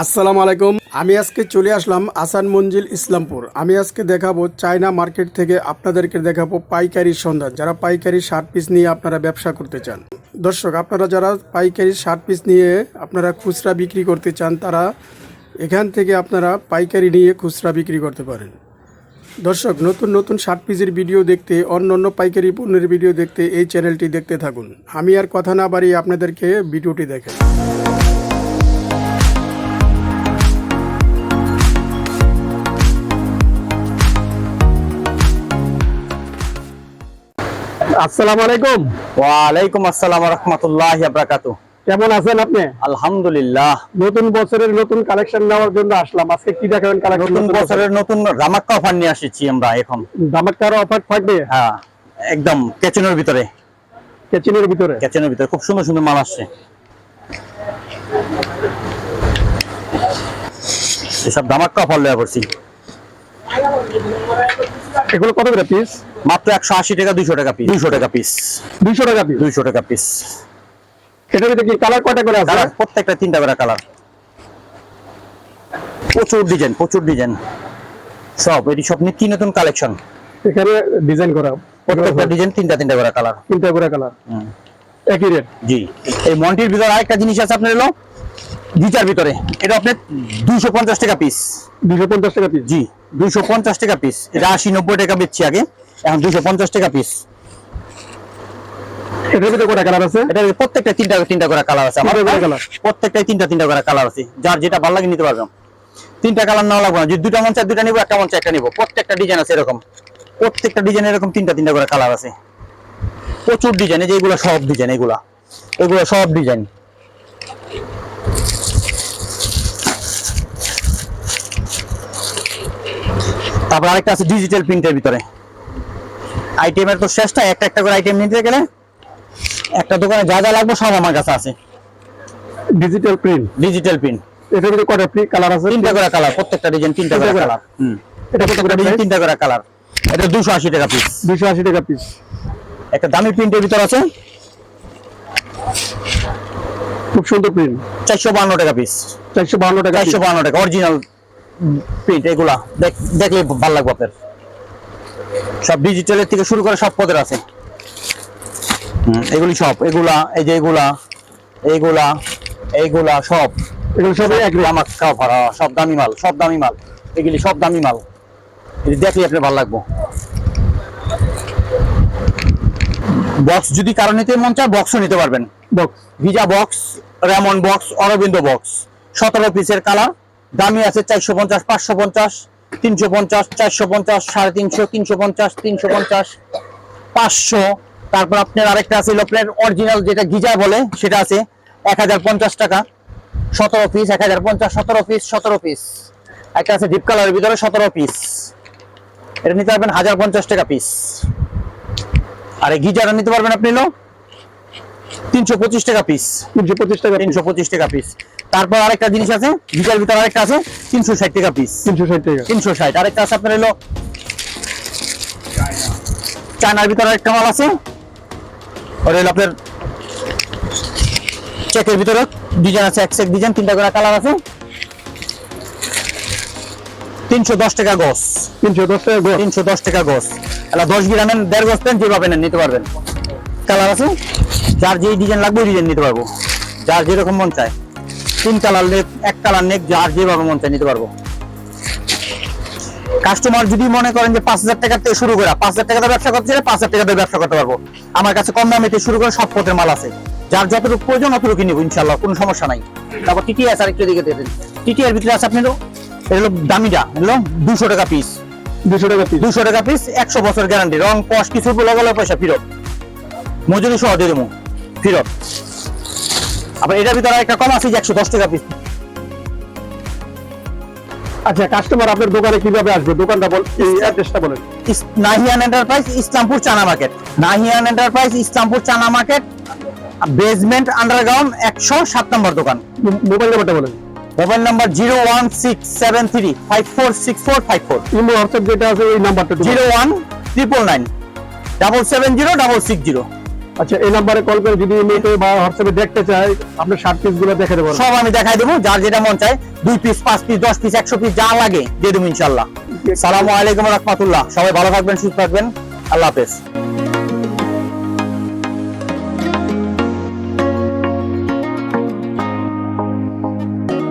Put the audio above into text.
আসসালামু আলাইকুম। আমি আজকে চলে আসলাম আসান মঞ্জিল ইসলামপুর। আমি আজকে দেখাবো চায়না মার্কেট থেকে আপনাদেরকে দেখাবো পাইকারি সন্ধান। যারা পাইকারি শার্ট পিস নিয়ে আপনারা ব্যবসা করতে চান। দর্শক, আপনারা যারা পাইকারি শার্ট পিস নিয়ে আপনারা খুচরা বিক্রি করতে চান, তারা এখান থেকে আপনারা পাইকারি নিয়ে খুচরা বিক্রি করতে পারেন। দর্শক, নতুন নতুন শার্ট পিসের ভিডিও দেখতে, অন্য অন্য পাইকারি পণ্যের ভিডিও দেখতে এই চ্যানেলটি দেখতে থাকুন। আমি আর কথা না বাড়িয়ে আপনাদেরকে ভিডিওটি দেখেন আসসালামু আলাইকুম। ওয়ালাইকুম আসসালাম রহমতুল্লাহ বারাকাতু কেমন আছেন আপনি? আলহামদুলিল্লাহ। নতুন বছরের নতুন কালেকশন নেওয়ার জন্য আসলাম। আজকে কি দেখাবেন কালেকশন নতুন বছরের নতুন রামাক্কা অফার নিয়ে আসছি আমরা এখন। ধামাকার অফার থাকবে? হ্যাঁ একদম কেচনের ভিতরে। কেচিনের ভিতরে? কেচনের ভিতরে খুব সুন্দর সুন্দর মাল আসছে। এসব ধামাক্কা অফার লয়া করছি এগুলো কত করে পিস মাত্র একশো আশি টাকা দুইশো টাকা পিস দুইশো টাকা পিস দুইশো টাকা পিস দুইশো টাকা পিস এটার কি কালার কয়টা করে আছে? প্রত্যেকটা তিনটা করে কালার প্রচুর ডিজাইন প্রচুর ডিজাইন সব এটি সব নিত্য নতুন কালেকশন এখানে ডিজাইন করা। প্রত্যেকটা ডিজাইন তিনটা তিনটা করে কালার তিনটা করে কালার একই রেট জি। এই মন্টির ভিতরে আরেকটা জিনিস আছে আপনার এলো গিটার ভিতরে। এটা আপনার দুইশো পঞ্চাশ টাকা পিস দুইশো পঞ্চাশ টাকা পিস জি দুইশো পঞ্চাশ টাকা পিস এটা আশি নব্বই টাকা বেচছি আগে। এখন দুইশো পঞ্চাশ টাকা পিস এটার ভিতরে কয়টা কালার আছে? প্রত্যেকটা তিনটা তিনটা করে কালার আছে। করে colour? প্রত্যেকটাই তিনটা তিনটা করে কালার আছে। যার যেটা ভালো লাগে নিতে পারবেন তিনটা কালার লাগবে না। যদি দুটা মন চায় দুটা নিবো একটা মন চায় একটা নিবো। প্রত্যেকটা ডিজাইন আছে এরকম। প্রত্যেকটা ডিজাইন এরকম তিনটা তিনটা করে কালার আছে। প্রচুর ডিজাইন এই সব ডিজাইন এগুলা। এগুলো সব ডিজাইন তারপর আরেকটা আছে ডিজিটাল প্রিন্টের ভিতরে। আইটেমের তো শেষটা একটা একটা করে আইটেম নিতে গেলে একটা দোকানে যা যা লাগবে সব আমার কাছে আছে। ডিজিটাল প্রিন্ট ডিজিটাল প্রিন্ট এটার ভিতরে কয়টা প্রি কালার আছে? তিনটা করে কালার প্রত্যেকটা ডিজাইন তিনটা করে? কালার হুম। এটা করে ডিজাইন তিনটা করে কালার এটা দুশো আশি টাকা পিস দুইশো আশি টাকা পিস একটা দামি প্রিন্টের ভিতর আছে। খুব সুন্দর প্রিন্ট চারশো বান্ন টাকা পিস চারশো বান্ন টাকা চারশো বান্ন টাকা অরিজিনাল প্রিন্ট এগুলা। দেখ- দেখলে ভালো লাগবে আপনার। সব ডিজিটালের থেকে শুরু করে সব পদের আছে। এগুলি সব এগুলা এই যে এগুলা এইগুলা এইগুলা সব। এগুলো সবই রেট আমার কাপড় সব দামি মাল সব দামি মাল। এগুলি সব দামি মাল। এগুলি দেখলে আপনার ভালো লাগবো। বক্স যদি কারও নিতে মন চায় বক্সও নিতে পারবেন। বক্স ভিজা বক্স রেমন বক্স অরবিন্দ বক্স সতেরো পিসের কালার দামি আছে চারশো পঞ্চাশ পাঁচশো পঞ্চাশ। তিনশো পঞ্চাশ, চারশো পঞ্চাশ, সাড়ে তিনশো তিনশো পঞ্চাশ তিনশো পঞ্চাশ, পাঁচশো। তারপর আপনার আরেকটা আছে আপনার অরিজিনাল যেটা গিজা বলে, সেটা আছে এক হাজার পঞ্চাশ টাকা। সতেরো পিস এক হাজার পঞ্চাশ, সতেরো পিস সতেরো পিস একটা আছে ডিপ কালারের ভিতরে সতেরো পিস এটা নিতে পারবেন হাজার পঞ্চাশ টাকা পিস আর এই গিজারটা নিতে পারবেন আপনি তিনশো পঁচিশ টাকা পিস তিনশো পঁচিশ টাকা তিনশো পঁচিশ টাকা পিস তারপর আরেকটা জিনিস আছে গিজার ভিতরে আরেকটা আছে তিনশো ষাট টাকা পিস তিনশো ষাট টাকা। তিনশো ষাট আরেকটা আছে আপনার হলো চায়নার ভিতরে আরেকটা মাল আছে। ওটা হলো আপনার চেকের ভিতরে ডিজাইন আছে এক সেক ডিজাইন তিনটা করে কালার আছে। তিনশো দশ টাকা গস তিনশো দশ টাকা গোল তিনশো দশ টাকা গস এলা দশ গ্রামের দেড় গস পেন যেভাবে নিতে পারবেন। কালার আছে? যার যেই ডিজাইন লাগবে ওই ডিজাইন নিতে পারব। যার যেরকম মন চায়। তিন কালার নেক এক কালার নেক যার যেভাবে মন চায় নিতে পারব। কাস্টমার যদি মনে করেন যে পাঁচ হাজার টাকা থেকে শুরু করে পাঁচ হাজার টাকা ব্যবসা করতে চাইলে পাঁচ হাজার টাকা ব্যবসা করতে পারব। আমার কাছে কম দামে শুরু করে সব পথের মাল আছে। যার যতটুকু প্রয়োজন অতটুকু নিবো ইনশাল্লাহ কোনো সমস্যা নাই। তারপর টিটি আছে আরেকটু দিকে দেবেন টিটি এর ভিতরে আছে আপনার এটা হলো দামিটা হলো দুশো টাকা পিস দুশো টাকা পিস দুশো টাকা পিস একশো বছর গ্যারান্টি রং কস কিছু বলে গেলে পয়সা ফেরত। মজুরি সহ দিয়ে দেবো। ফেরত আবার এটার ভিতরে একটা কম আছে যে একশো দশ টাকা পিস আচ্ছা কাস্টমার আপনার দোকানে কীভাবে আসবে? দোকানটা বল এই অ্যাড্রেসটা বলেন। Nahian enterprise Islampur Chana market Nahian enterprise Islampur Chana market basement underground একশো সাত নম্বর দোকান। মোবাইল নাম্বারটা বলেন। Mobile number zero one six seven three five four six four five four Imo WhatsApp যেটা আছে ওই নাম্বারটা zero one triple nine double seven zero double six zero আচ্ছা এই নাম্বারে কল করে যদি ইমেতে বা হোয়াটসঅ্যাপে দেখতে চাই আপনার শার্ট পিসগুলো দেখে দেবো। সব আমি দেখাই দেবো যার যেটা মন চায় দুই পিস পাঁচ পিস দশ পিস একশো পিস যা লাগে দিয়ে দেবো ইনশাল্লাহ সালামু আলাইকুম রহমতুল্লাহ। সবাই ভালো থাকবেন সুস্থ থাকবেন। আল্লাহ হাফেজ।